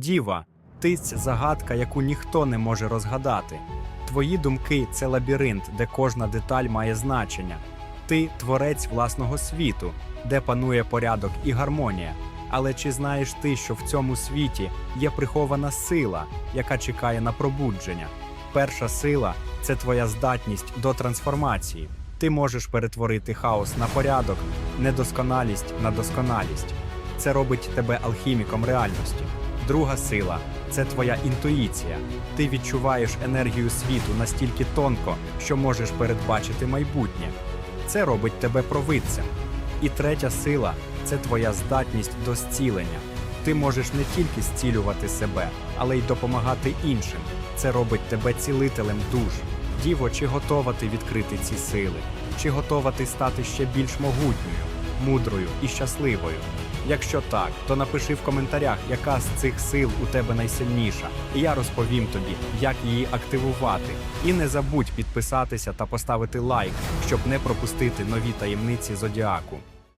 Діва, ти загадка, яку ніхто не може розгадати. Твої думки це лабіринт, де кожна деталь має значення. Ти творець власного світу, де панує порядок і гармонія. Але чи знаєш ти, що в цьому світі є прихована сила, яка чекає на пробудження? Перша сила це твоя здатність до трансформації. Ти можеш перетворити хаос на порядок, недосконалість на досконалість. Це робить тебе алхіміком реальності. Друга сила це твоя інтуїція. Ти відчуваєш енергію світу настільки тонко, що можеш передбачити майбутнє. Це робить тебе провидцем. І третя сила це твоя здатність до зцілення. Ти можеш не тільки зцілювати себе, але й допомагати іншим. Це робить тебе цілителем душ. Діво, чи готова ти відкрити ці сили? Чи готова ти стати ще більш могутньою, мудрою і щасливою? Якщо так, то напиши в коментарях, яка з цих сил у тебе найсильніша, і я розповім тобі, як її активувати. І не забудь підписатися та поставити лайк, щоб не пропустити нові таємниці зодіаку.